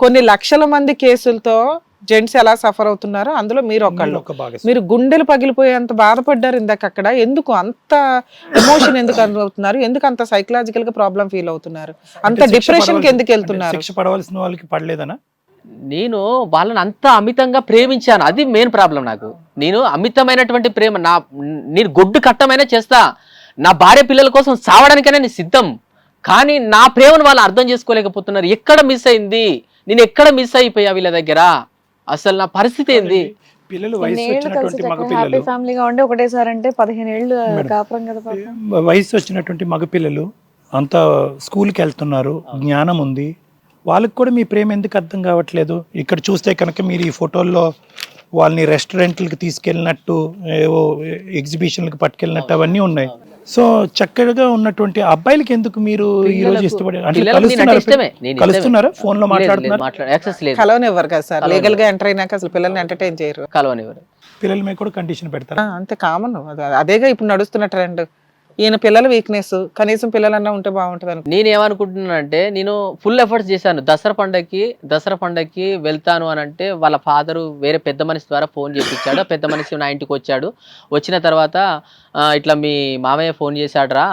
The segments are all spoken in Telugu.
కొన్ని లక్షల మంది కేసులతో జెంట్స్ ఎలా సఫర్ అవుతున్నారో అందులో మీరు ఒకళ్ళు. మీరు గుండెలు పగిలిపోయేంత బాధపడ్డారు ఇందాక అక్కడ. ఎందుకు అంత ఎమోషన్ ఎందుకు అవుతున్నారు ఎందుకు అంత సైకలాజికల్గా ప్రాబ్లం ఫీల్ అవుతున్నారు? అంత డిప్రెషన్కి ఎందుకు వెళ్తున్నారు? శిక్ష పడవలసిన వాళ్ళకి పడలేదనా? నేను వాళ్ళని అంత అమితంగా ప్రేమించాను. అది మెయిన్ ప్రాబ్లం నాకు. నేను అమితమైనటువంటి ప్రేమ నా నేను గొడ్డు కట్టమైనా చేస్తా. నా భార్య పిల్లల కోసం సావడానికైనా నేను సిద్ధం. కానీ నా ప్రేమను వాళ్ళు అర్థం చేసుకోలేకపోతున్నారు. ఎక్కడ మిస్ అయింది? నేను ఎక్కడ మిస్ అయిపోయా వీళ్ళ దగ్గర? అసలు నా పరిస్థితి ఏంది? పిల్లలు వయసు వచ్చినటువంటి కలిసి మగ చక్కగా హ్యాపీ పిల్లలు ఫ్యామిలీగా ఉండి ఒకటేసారి అంటే పదిహేను ఏళ్ళు. కాపురం కదా వయసు వచ్చినటువంటి మగపిల్లలు అంత స్కూల్కి వెళ్తున్నారు జ్ఞానం ఉంది. వాళ్ళకి కూడా మీ ప్రేమ ఎందుకు అర్థం కావట్లేదు? ఇక్కడ చూస్తే కనుక మీరు ఈ ఫోటోల్లో వాళ్ళని రెస్టారెంట్లకి తీసుకెళ్ళినట్టు ఏవో ఎగ్జిబిషన్లకు పట్టుకెళ్ళినట్టు అవన్నీ ఉన్నాయి. సో చక్కగా ఉన్నటువంటి అబ్బాయిలకి ఎందుకు మీరు ఈ రోజు పిల్లలకు- ఇష్టపడే అంటే పిల్లలకు నేను అంటే కలుస్తున్నారా ఇష్టమే. నేను ఇష్టమే. కలుస్తున్నారా? ఫోన్లో మాట్లాడుతున్నారు? మాట్లాడ యాక్సెస్ లేదు. కలవనివ్వరు కదా సార్. లీగల్గా ఎంటర్ అయినాక అసలు పిల్లల్ని ఎంటర్టైన్ చేయరు. కలవనివ్వరు. పిల్లల మీద కూడా కండిషన్ పెడతారా? అంతే కామన్ అదేగా ఇప్పుడు నడుస్తున్న ట్రెండ్ ఈయన పిల్లల వీక్నెస్ కనీసం పిల్లలన్నా ఉంటే బాగుంటుంది అనుకో నేను ఏమనుకుంటున్నానంటే నేను ఫుల్ ఎఫర్ట్స్ చేశాను. దసరా పండగకి దసరా పండగకి వెళ్తాను అని అంటే వాళ్ళ ఫాదరు వేరే పెద్ద మనిషి ద్వారా ఫోన్ చేపించాడు. పెద్ద మనిషి నా ఇంటికి వచ్చాడు. వచ్చిన తర్వాత ఇట్లా మీ మామయ్య ఫోన్ చేశాడురా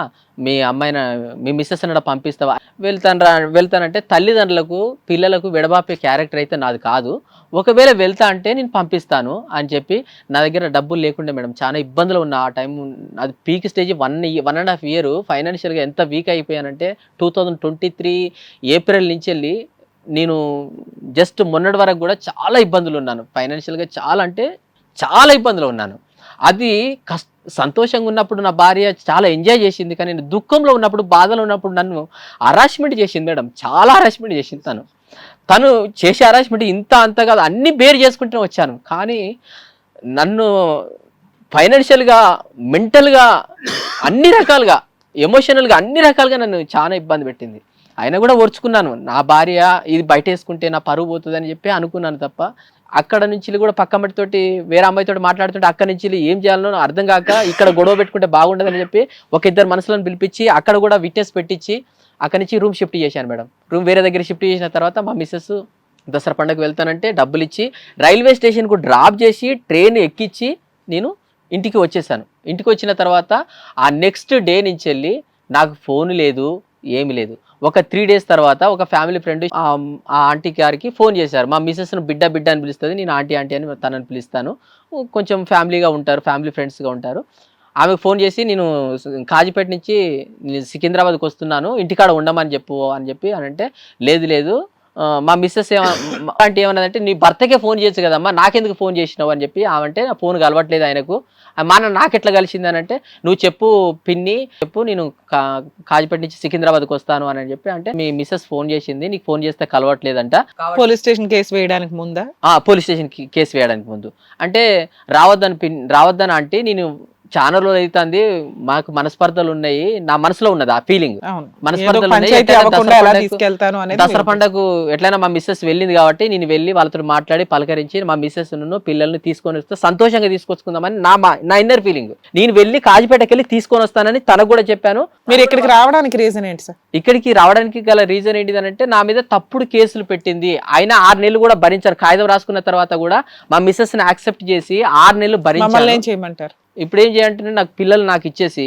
మీ అమ్మాయిన మీ మిస్సెస్ అన్న పంపిస్తావా? వెళ్తాను రా వెళ్తానంటే తల్లిదండ్రులకు పిల్లలకు విడబాపే క్యారెక్టర్ అయితే నాది కాదు. ఒకవేళ వెళ్తా అంటే నేను పంపిస్తాను అని చెప్పి నా దగ్గర డబ్బులు లేకుండా మేడం. చాలా ఇబ్బందులు ఉన్నా ఆ టైం అది peak stage one one and half year ఫైనాన్షియల్గా ఎంత week అయిపోయానంటే two thousand twenty three April నుంచి వెళ్ళి నేను జస్ట్ మొన్నటి వరకు కూడా చాలా ఇబ్బందులు ఉన్నాను. ఫైనాన్షియల్గా చాలా అంటే చాలా ఇబ్బందులు ఉన్నాను. అది కష్ట సంతోషంగా ఉన్నప్పుడు నా భార్య చాలా ఎంజాయ్ చేసింది కానీ నేను దుఃఖంలో ఉన్నప్పుడు బాధలో ఉన్నప్పుడు నన్ను హరాస్మెంట్ చేసింది మేడం. చాలా హరాస్మెంట్ చేసింది తను. తను చేసే హరాస్మెంట్ ఇంత అంత కాదు అన్ని బేర్ చేసుకుంటూనే వచ్చాను. కానీ నన్ను ఫైనాన్షియల్గా మెంటల్గా అన్ని రకాలుగా ఎమోషనల్గా అన్ని రకాలుగా నన్ను చాలా ఇబ్బంది పెట్టింది. అయినా కూడా ఓర్చుకున్నాను. నా భార్య ఇది బయట వేసుకుంటే నా పరువు పోతుందని చెప్పి అనుకున్నాను తప్ప అక్కడ నుంచి కూడా పక్క తోటి వేరే అమ్మాయితో మాట్లాడుతుంటే అక్కడ నుంచి ఏం చేయాలనో అర్థం కాక ఇక్కడ గొడవ పెట్టుకుంటే బాగుండదని చెప్పి ఒక ఇద్దరు మనసులను పిలిపించి అక్కడ కూడా విట్నెస్ పెట్టించి అక్కడి నుంచి రూమ్ షిఫ్ట్ చేశాను మేడం. రూమ్ వేరే దగ్గర షిఫ్ట్ చేసిన తర్వాత మా మిస్సెస్ దసరా పండుగ వెళ్తానంటే డబ్బులు ఇచ్చి రైల్వే స్టేషన్కు డ్రాప్ చేసి ట్రైన్ ఎక్కించి నేను ఇంటికి వచ్చేసాను. ఇంటికి వచ్చిన తర్వాత ఆ నెక్స్ట్ డే నుంచి వెళ్ళి నాకు ఫోన్ లేదు ఏమి లేదు. ఒక త్రీ డేస్ తర్వాత ఒక ఫ్యామిలీ ఫ్రెండ్ ఆ ఆంటీ గారికి ఫోన్ చేశారు. మా మిస్సెస్ను బిడ్డ బిడ్డ అని పిలుస్తుంది నేను ఆంటీ ఆంటీ అని తనని పిలుస్తాను. కొంచెం ఫ్యామిలీగా ఉంటారు ఫ్యామిలీ ఫ్రెండ్స్గా ఉంటారు. ఆమె ఫోన్ చేసి నేను కాజీపేట నుంచి సికింద్రాబాద్కి వస్తున్నాను ఇంటికాడ ఉండమని చెప్పు అని చెప్పి అని అంటే లేదు లేదు మా మిస్సెస్ అంటే ఏమన్నదంటే నీ భర్తకే ఫోన్ చేయొచ్చు కదమ్మా నాకెందుకు ఫోన్ చేసినావు? అని చెప్పి ఆమంటే నా ఫోన్ కలవట్లేదు ఆయనకు. మా నాన్న నాకెట్లా కలిసింది? అని అంటే నువ్వు చెప్పు పిన్ని చెప్పు నేను కా కాజిపేట నుంచి సికింద్రాబాద్కి వస్తాను అని చెప్పి అంటే మీ మిస్సెస్ ఫోన్ చేసింది నీకు ఫోన్ చేస్తే కలవట్లేదంట. పోలీస్ స్టేషన్ కేసు వేయడానికి ముందా? ఆ పోలీస్ స్టేషన్కి కేసు వేయడానికి ముందు. అంటే రావద్దని పిన్ రావద్దని అంటే నేను చాలా రోజులు అవుతుంది మాకు మనస్పర్ధలు ఉన్నాయి నా మనసులో ఉన్నది ఆ ఫీలింగ్ మనస్పర్ధలు దసరా పండగకు- ఎట్లయినా మా మిస్సెస్ వెళ్ళింది కాబట్టి నేను వెళ్ళి వాళ్ళతో మాట్లాడి పలకరించి మా మిస్సెస్ పిల్లల్ని తీసుకొని వస్తే సంతోషంగా తీసుకొచ్చుకుందామని నా నా ఇన్నర్ ఫీలింగ్ నేను వెళ్ళి కాజిపేటకి వెళ్ళి తీసుకొని వస్తానని తనకు కూడా చెప్పాను. మీరు ఇక్కడికి రావడానికి రీజన్ ఏంటి సార్? ఇక్కడికి రావడానికి గల రీజన్ ఏంటిదనంటే నా మీద తప్పుడు కేసులు పెట్టింది. అయినా ఆరు నెలలు కూడా భరించాను కాగితం రాసుకున్న తర్వాత కూడా మా మిస్సెస్ని యాక్సెప్ట్ చేసి ఆరు నెలలు భరించాను చేయమంటారు? ఇప్పుడు ఏం చేయాలంటే నాకు పిల్లలు నాకు ఇచ్చేసి.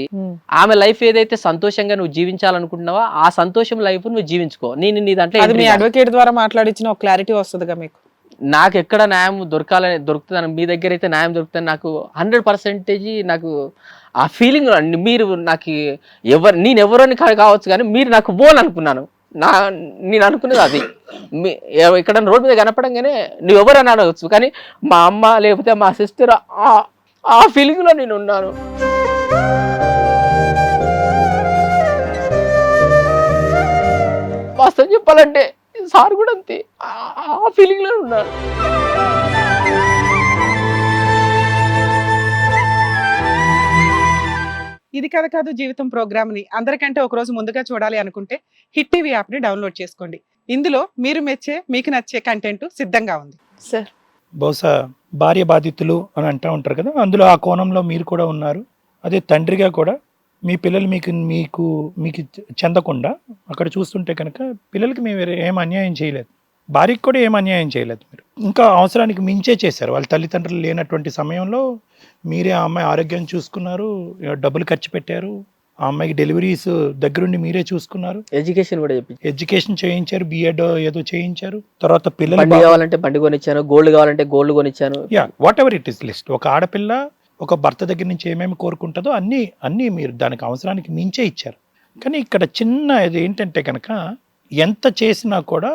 ఆమె లైఫ్ ఏదైతే సంతోషంగా నువ్వు జీవించాలనుకుంటున్నావో ఆ సంతోషం లైఫ్ నువ్వు జీవించుకో. నేను నీ దాంట్లో మీ. అడ్వకేట్ ద్వారా మాట్లాడించిన ఒక క్లారిటీ వస్తుందిగా మీకు? నాకు ఎక్కడ న్యాయం దొరకాలని దొరుకుతుందని మీ దగ్గర అయితే న్యాయం దొరుకుతుంది నాకు హండ్రెడ్ పర్సెంటేజ్ నాకు ఆ ఫీలింగ్ మీరు నాకు ఎవరు నేను ఎవరని కావచ్చు కానీ మీరు నాకు బోన్ అనుకున్నాను. నా నేను అనుకున్నది అది. ఇక్కడ రోడ్డు మీద కనపడంగానే నువ్వు ఎవరని అడగచ్చు. కానీ మా అమ్మ లేకపోతే మా సిస్టర్ ఆ ఫీలింగ్లో నేను ఉన్నాను వాస్తవం చెప్పాలంటే సార్ కూడా అంతే. ఆ- ఆ ఫీలింగ్లో ఉన్నాను. ఇది కథ కాదు జీవితం ప్రోగ్రామ్ని అందరికంటే ఒక రోజు ముందుగా చూడాలి అనుకుంటే హిట్ టీవీ యాప్ని డౌన్లోడ్ చేసుకోండి. ఇందులో మీరు మెచ్చే మీకు నచ్చే కంటెంట్ సిద్ధంగా ఉంది. సార్. బహుశా భార్య బాధితులు అని అంటూ ఉంటారు కదా అందులో ఆ కోణంలో మీరు కూడా ఉన్నారు. అదే తండ్రిగా కూడా మీ పిల్లలు మీకు మీకు మీకు చెందకుండా అక్కడ చూస్తుంటే కనుక పిల్లలకి మేము ఏం అన్యాయం చేయలేదు. భార్యకి కూడా ఏం అన్యాయం చేయలేదు మీరు. ఇంకా అవసరానికి మించే చేశారు. వాళ్ళ తల్లిదండ్రులు లేనటువంటి సమయంలో మీరే ఆ అమ్మాయి ఆరోగ్యం చూసుకున్నారు డబ్బులు ఖర్చు పెట్టారు ఆ అమ్మాయికి డెలివరీస్ దగ్గరుండి మీరే చూసుకున్నారు? ఎడ్యుకేషన్ కూడా చెప్పింది ఎడ్యుకేషన్ చేయించారు బిఎడ్ ఏదో చేయించారు తర్వాత పిల్లలు బండి కావాలంటే బండి కొనిచ్చాను గోల్డ్ కావాలంటే gold కొనిచ్చాను. Yeah whatever it is list ఒక ఆడపిల్ల ఒక భర్త దగ్గర నుంచి ఏమేమి కోరుకుంటుందో అన్నీ అన్నీ మీరు దానికి అవసరానికి మించే ఇచ్చారు. కానీ ఇక్కడ చిన్న ఇది ఏంటంటే కనుక ఎంత చేసినా కూడా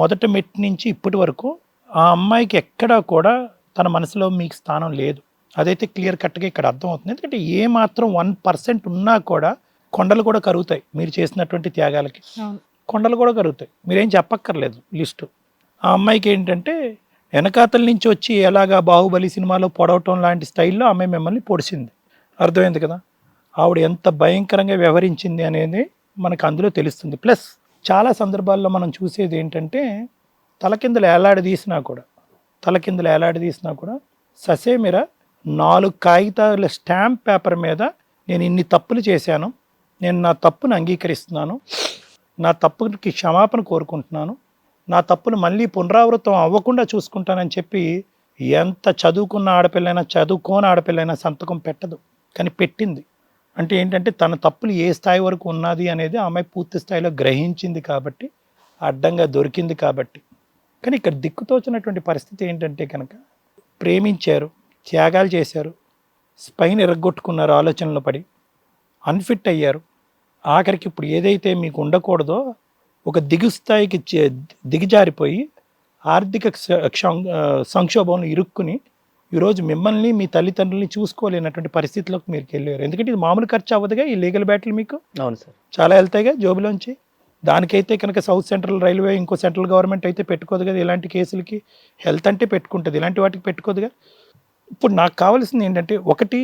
మొదట మెట్టి నుంచి ఇప్పటి వరకు ఆ అమ్మాయికి ఎక్కడా కూడా తన మనసులో మీకు స్థానం లేదు. అదైతే క్లియర్ కట్గా ఇక్కడ అర్థం అవుతుంది ఎందుకంటే ఏ మాత్రం వన్ పర్సెంట్ ఉన్నా కూడా కొండలు కూడా కరుగుతాయి మీరు చేసినటువంటి త్యాగాలకి. కొండలు కూడా కరుగుతాయి. మీరేం చెప్పక్కర్లేదు లిస్టు. ఆ అమ్మాయికి ఏంటంటే వెనకాతల నుంచి వచ్చి ఎలాగా బాహుబలి సినిమాలో పొడవటం లాంటి స్టైల్లో ఆమె మిమ్మల్ని పొడిచింది. అర్థమైంది కదా? ఆవిడ ఎంత భయంకరంగా వ్యవహరించింది అనేది మనకు అందులో తెలుస్తుంది. ప్లస్ చాలా సందర్భాల్లో మనం చూసేది ఏంటంటే తలకిందులు ఏలాడదీసినా కూడా తలకిందులు ఏలాడదీసినా కూడా ససేమిర నాలుగు కాగితాల స్టాంప్ పేపర్ మీద నేను ఇన్ని తప్పులు చేశాను. నేను నా తప్పును అంగీకరిస్తున్నాను. నా తప్పుకి క్షమాపణ కోరుకుంటున్నాను. నా తప్పులు మళ్ళీ పునరావృతం అవ్వకుండా చూసుకుంటానని చెప్పి ఎంత చదువుకున్న ఆడపిల్లైనా చదువుకోని ఆడపిల్లైనా సంతకం పెట్టదు. కానీ పెట్టింది. అంటే ఏంటంటే తన తప్పులు ఏ స్థాయి వరకు ఉన్నది అనేది ఆమె పూర్తి స్థాయిలో గ్రహించింది కాబట్టి అడ్డంగా దొరికింది కాబట్టి. కానీ ఇక్కడ దిక్కుతోచినటువంటి పరిస్థితి ఏంటంటే కనుక ప్రేమించారు. త్యాగాలు చేశారు. స్పైన్ ఎరగొట్టుకున్నారు ఆలోచనలో పడి. అన్ఫిట్ అయ్యారు. ఆఖరికి ఇప్పుడు ఏదైతే మీకు ఉండకూడదో ఒక దిగు స్థాయికి చే- దిగజారిపోయి ఆర్థిక సంక్షోభంలో ఇరుక్కుని ఈరోజు మిమ్మల్ని మీ తల్లిదండ్రుల్ని చూసుకోలేనటువంటి పరిస్థితిలోకి మీరు వెళ్ళారు ఎందుకంటే ఇది మామూలు ఖర్చు అవ్వదుగా ఈ లీగల్ బ్యాటిల్ మీకు? అవును సార్. చాలా వెళ్తాయిగా జోబులోంచి? దానికైతే కనుక సౌత్ సెంట్రల్ రైల్వే ఇంకో సెంట్రల్ గవర్నమెంట్ అయితే పెట్టుకోదు కదా ఇలాంటి కేసులకి? హెల్త్ అంటే పెట్టుకుంటుంది. ఇలాంటి వాటికి పెట్టుకోదుగా? ఇప్పుడు నాకు కావాల్సింది ఏంటంటే ఒకటి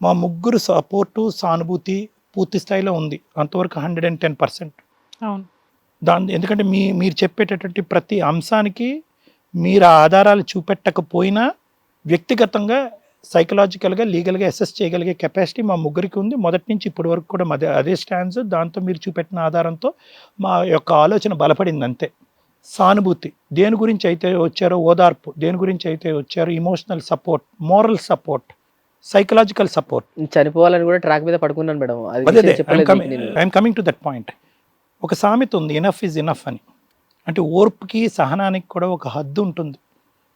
మా ముగ్గురు సపోర్టు సానుభూతి పూర్తి స్థాయిలో ఉంది. అంతవరకు హండ్రెడ్ అండ్ టెన్ పర్సెంట్. అవును. దాని ఎందుకంటే మీ మీరు చెప్పేటటువంటి ప్రతి అంశానికి మీరు ఆ ఆధారాలు చూపెట్టకపోయినా వ్యక్తిగతంగా సైకలాజికల్గా లీగల్గా అసెస్ చేయగలిగే కెపాసిటీ మా ముగ్గురికి ఉంది. మొదటి నుంచి ఇప్పటి వరకు కూడా అదే అదే స్టాండ్స్ దాంతో మీరు చూపెట్టిన ఆధారంతో మా యొక్క ఆలోచన బలపడింది అంతే. సానుభూతి. దేని గురించి అయితే వచ్చారో ఓదార్పు దేని గురించి అయితే వచ్చారో emotional support moral support psychological support చనిపోవాలని కూడా ట్రాక్ మీద పడుకున్నాను madam. I'm coming to that point ఒక సామెత ఉంది ఇనఫ్ ఇస్ ఇనఫ్ అని. అంటే ఓర్పుకి సహనానికి కూడా ఒక హద్దు ఉంటుంది.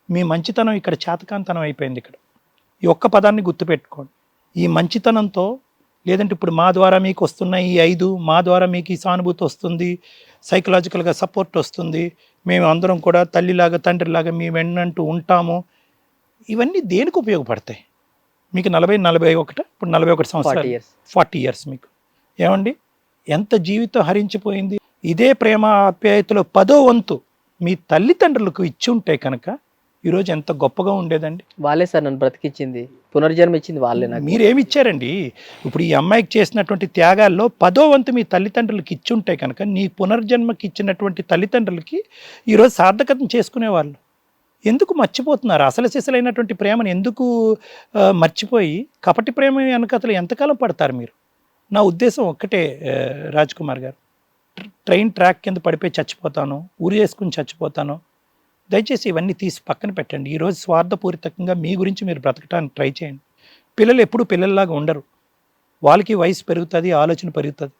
మీ మంచితనం ఇక్కడ చేతకాంతనం అయిపోయింది ఇక్కడ. ఈ ఒక్క పదాన్ని గుర్తుపెట్టుకోండి. ఈ మంచితనంతో లేదంటే ఇప్పుడు మా ద్వారా మీకు వస్తున్న ఈ ఐదు మా ద్వారా మీకు ఈ సానుభూతి వస్తుంది సైకలాజికల్గా సపోర్ట్ వస్తుంది. మేము అందరం కూడా తల్లిలాగా తండ్రిలాగా మీ వెన్నంటూ ఉంటాము. ఇవన్నీ దేనికి ఉపయోగపడతాయి? మీకు నలభై నలభై ఒకటి? ఇప్పుడు నలభై ఒకటి సంవత్సరాలు. ఫార్టీ ఇయర్స్ మీకు. ఏమండి? ఎంత జీవితం హరించిపోయింది? ఇదే ప్రేమ ఆప్యాయతలో పదో వంతు మీ తల్లిదండ్రులకు ఇచ్చి ఉంటే కనుక ఈరోజు ఎంత గొప్పగా ఉండేదండి. వాళ్ళే సార్ నన్ను బ్రతికించింది. పునర్జన్మ ఇచ్చింది వాళ్ళే నాకు. మీరేమి ఇచ్చారండి ఇప్పుడు ఈ అమ్మాయికి చేసినటువంటి త్యాగాల్లో పదో వంతు మీ తల్లిదండ్రులకి ఇచ్చి ఉంటే కనుక నీ పునర్జన్మకి ఇచ్చినటువంటి తల్లిదండ్రులకి ఈరోజు సార్థకతం చేసుకునేవాళ్ళు. ఎందుకు మర్చిపోతున్నారు? అసలు సిసలైనటువంటి ప్రేమను ఎందుకు మర్చిపోయి కపటి ప్రేమ వెనకతలు ఎంతకాలం పడతారు మీరు? నా ఉద్దేశం ఒక్కటే రాజ్ కుమార్ గారు. ట్ర- ట్రైన్ ట్రాక్ కింద పడిపోయి చచ్చిపోతాను ఊరి వేసుకుని చచ్చిపోతాను దయచేసి ఇవన్నీ తీసి పక్కన పెట్టండి. ఈరోజు స్వార్థపూరితంగా మీ గురించి మీరు బ్రతకటానికి ట్రై చేయండి. పిల్లలు ఎప్పుడు పిల్లల్లాగా ఉండరు. వాళ్ళకి వయసు పెరుగుతుంది ఆలోచన పెరుగుతుంది.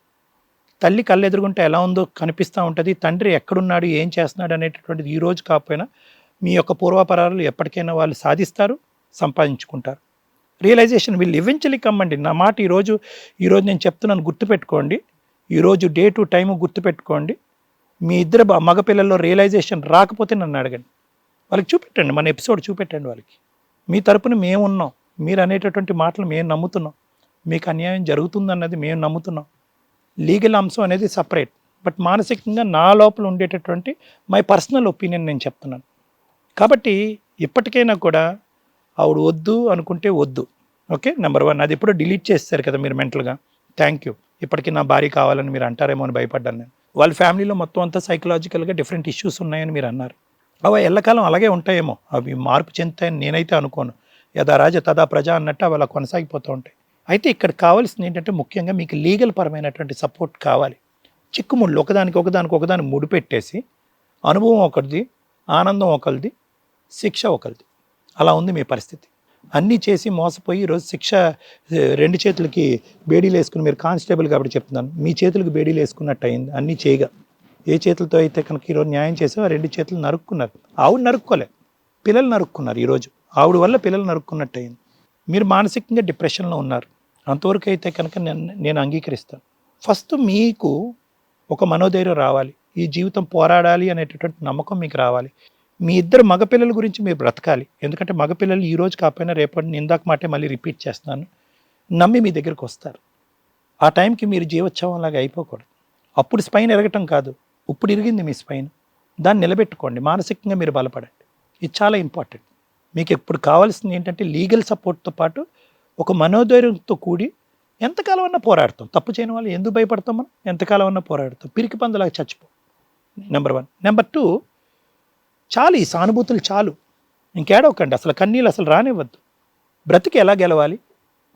తల్లి కళ్ళు ఎదురుగుంటే ఎలా ఉందో కనిపిస్తూ ఉంటుంది. తండ్రి ఎక్కడున్నాడు ఏం చేస్తున్నాడు అనేటటువంటిది ఈ రోజు కాకపోయినా మీ యొక్క పూర్వాపరాలు ఎప్పటికైనా వాళ్ళు సాధిస్తారు సంపాదించుకుంటారు. రియలైజేషన్ వీళ్ళు ఇవ్వించలి కమ్మండి. నా మాట ఈరోజు ఈరోజు నేను చెప్తున్నాను గుర్తుపెట్టుకోండి. ఈరోజు డే టు టైము గుర్తుపెట్టుకోండి. మీ ఇద్దరు మగపిల్లల్లో రియలైజేషన్ రాకపోతే నన్ను అడగండి. వాళ్ళకి చూపెట్టండి మన ఎపిసోడ్ చూపెట్టండి వాళ్ళకి. మీ తరపున మేము ఉన్నాం మీరు అనేటటువంటి మాటలు మేము నమ్ముతున్నాం. మీకు అన్యాయం జరుగుతుందన్నది మేము నమ్ముతున్నాం. లీగల్ అంశం అనేది సపరేట్ బట్ మానసికంగా నా లోపల ఉండేటటువంటి మై పర్సనల్ ఒపీనియన్ నేను చెప్తున్నాను. కాబట్టి ఇప్పటికైనా కూడా ఆవిడ వద్దు అనుకుంటే వద్దు. ఓకే? నెంబర్ వన్ అది ఎప్పుడో డిలీట్ చేస్తారు కదా మీరు మెంటల్గా. థ్యాంక్ యూ ఇప్పటికీ నా భార్య కావాలని మీరు అంటారేమో అని భయపడ్డాను నేను. వాళ్ళ ఫ్యామిలీలో మొత్తం అంతా సైకలాజికల్గా డిఫరెంట్ ఇష్యూస్ ఉన్నాయని మీరు అన్నారు. అవి ఎల్లకాలం అలాగే ఉంటాయేమో. అవి మార్పు చెందుతాయని నేనైతే అనుకోను. యథా రాజ తదా ప్రజ అన్నట్టు అవి అలా కొనసాగిపోతూ ఉంటాయి. అయితే ఇక్కడ కావాల్సింది ఏంటంటే ముఖ్యంగా మీకు లీగల్ పరమైనటువంటి సపోర్ట్ కావాలి. చిక్కుముళ్ళు ఒకదానికి ఒకదానికి ఒకదానికి ముడిపెట్టేసి అనుభవం ఒకరిది ఆనందం ఒకరిది శిక్ష ఒకరిది. అలా ఉంది మీ పరిస్థితి. అన్నీ చేసి మోసపోయి ఈరోజు శిక్ష రెండు చేతులకి బేడీలు వేసుకుని మీరు కానిస్టేబుల్ కాబట్టి చెప్తున్నాను. మీ చేతులకు బేడీలు వేసుకున్నట్టు అయింది. అన్నీ చేయగా. ఏ చేతులతో అయితే కనుక ఈరోజు న్యాయం చేసావు ఆ రెండు చేతులు నరుక్కున్నారు. ఆవిడ నరుక్కోలే. పిల్లలు నరుక్కున్నారు ఈరోజు. ఆవిడ వల్ల పిల్లలు నరుక్కున్నట్టు అయింది. మీరు మానసికంగా డిప్రెషన్లో ఉన్నారు. అంతవరకు అయితే కనుక నేను నేను అంగీకరిస్తాను. ఫస్ట్ మీకు ఒక మనోధైర్యం రావాలి. ఈ జీవితం పోరాడాలి అనేటటువంటి నమ్మకం మీకు రావాలి. మీ ఇద్దరు మగపిల్లల గురించి మీరు బ్రతకాలి. ఎందుకంటే మగపిల్లలు ఈ రోజు కాకపోయినా రేపటి ఇందాక మాటే మళ్ళీ రిపీట్ చేస్తున్నాను. నమ్మి మీ దగ్గరికి వస్తారు. ఆ టైంకి మీరు జీవోత్సవంలాగా అయిపోకూడదు. అప్పుడు స్పైన్ ఎరగటం కాదు. ఇప్పుడు ఇరిగింది మీ స్పైన్ దాన్ని నిలబెట్టుకోండి. మానసికంగా మీరు బలపడండి. ఇది చాలా ఇంపార్టెంట్ మీకు ఇప్పుడు కావాల్సింది ఏంటంటే లీగల్ సపోర్ట్తో పాటు ఒక మనోధైర్యంతో కూడి ఎంతకాలం అన్నా పోరాడతాం. తప్పు చేయని వాళ్ళు ఎందుకు భయపడతాం మనం? ఎంతకాలం అన్నా పోరాడతాం. పిరికి పందులాగా చచ్చిపో. నెంబర్ వన్ నెంబర్ టూ చాలు ఈ సానుభూతులు చాలు. ఇంకేడవకండి అసలు కన్నీళ్ళు అసలు రానివ్వద్దు. బ్రతికి ఎలా గెలవాలి?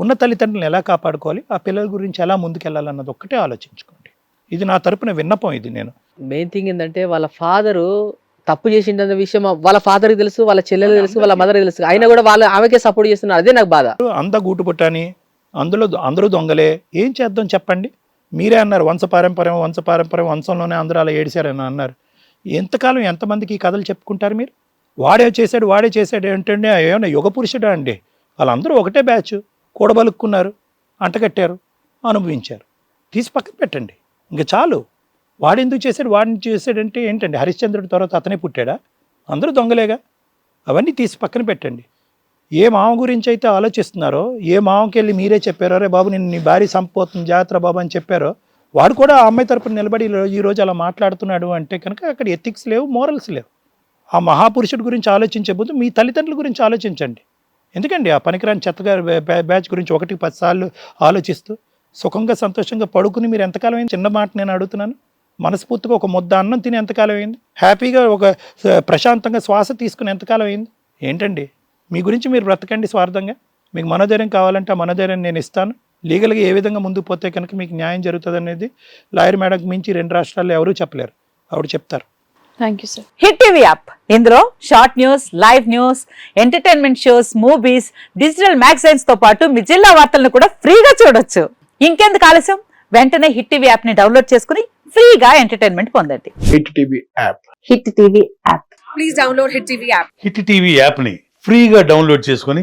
ఉన్న తల్లిదండ్రులను ఎలా కాపాడుకోవాలి? ఆ పిల్లల గురించి ఎలా ముందుకెళ్ళాలన్నది ఒక్కటే ఆలోచించుకోండి. ఇది నా తరపున విన్నపం ఇది నేను. మెయిన్ థింగ్ ఏంటంటే వాళ్ళ ఫాదరు తప్పు చేసిండన్న విషయం వాళ్ళ ఫాదర్కి తెలుసు వాళ్ళ చెల్లెలు తెలుసు వాళ్ళ మదర్కి తెలుసు. అయినా కూడా వాళ్ళు ఆమెకే సపోర్ట్ చేస్తున్నారు. అదే నాకు బాధ. అంత గూటు పుట్టని అందులో అందరూ దొంగలే. ఏం చేద్దాం చెప్పండి? మీరే అన్నారు వంశ పారంపర్యం వంశ పారంపర్యం వంశంలోనే అందరూ అలా ఏడిశారని అన్నారు. ఎంతకాలం ఎంతమందికి ఈ కథలు చెప్పుకుంటారు మీరు? వాడే చేశాడు వాడే చేశాడు ఏంటంటే ఏమైనా యుగ పురుషుడా అండి? వాళ్ళందరూ ఒకటే బ్యాచ్ కూడబలుక్కున్నారు అంటగట్టారు అనుభవించారు. తీసి పక్కన పెట్టండి. ఇంకా చాలు. వాడెందుకు చేశాడు వాడిని చేశాడంటే ఏంటండి? హరిశ్చంద్రుడి తర్వాత అతనే పుట్టాడా? అందరూ దొంగలేగా? అవన్నీ తీసి పక్కన పెట్టండి. ఏ మామ గురించి అయితే ఆలోచిస్తున్నారో ఏ మామకి వెళ్ళి మీరే చెప్పారో రే బాబు నేను నీ భార్య సంపోతుంది జాగ్రత్త బాబు అని చెప్పారో వాడు కూడా ఆ అమ్మాయి తరపున నిలబడి ఈరోజు అలా మాట్లాడుతున్నాడు అంటే కనుక అక్కడ ఎథిక్స్ లేవు మోరల్స్ లేవు. ఆ మహాపురుషుడి గురించి ఆలోచించే ముందు మీ తల్లిదండ్రుల గురించి ఆలోచించండి. ఎందుకండి ఆ పనికిరాని చెత్తగా బ్యాచ్ గురించి ఒకటికి పది సార్లు ఆలోచిస్తూ సుఖంగా సంతోషంగా పడుకుని మీరు ఎంతకాలం అయింది? చిన్న మాట నేను అడుగుతున్నాను. మనస్ఫూర్తిగా ఒక ముద్ద అన్నం తిని ఎంతకాలం అయింది? హ్యాపీగా ఒక ప్రశాంతంగా శ్వాస తీసుకుని ఎంతకాలం అయింది? ఏంటండి? మీ గురించి మీరు బ్రతకండి స్వార్థంగా. మీకు మనోధైర్యం కావాలంటే ఆ మనోధైర్యం నేను ఇస్తాను. లీగల్గా ఏ విధంగా ముందుకు పోతే కనుక మీకు న్యాయం జరుగుతుంది అనేది లాయర్ మేడంకి మించి రెండు రాష్ట్రాల్లో ఎవరూ చెప్పలేరు. ఆవిడ చెప్తారు. Thank you sir. Hit TV app. ఇందులో short news live news entertainment shows movies digital మ్యాగజైన్స్తో పాటు మీ జిల్లా వార్తలను కూడా ఫ్రీగా చూడొచ్చు. ఇంకెందుకు ఆలస్యం? వెంటనే హిట్ టీవీ యాప్ని డౌన్లోడ్ చేసుకుని ఫ్రీగా ఎంటర్టైన్మెంట్ పొందండి. Hit TV app. Hit TV app. Hit TV యాప్ని ఫ్రీగా డౌన్లోడ్ చేసుకొని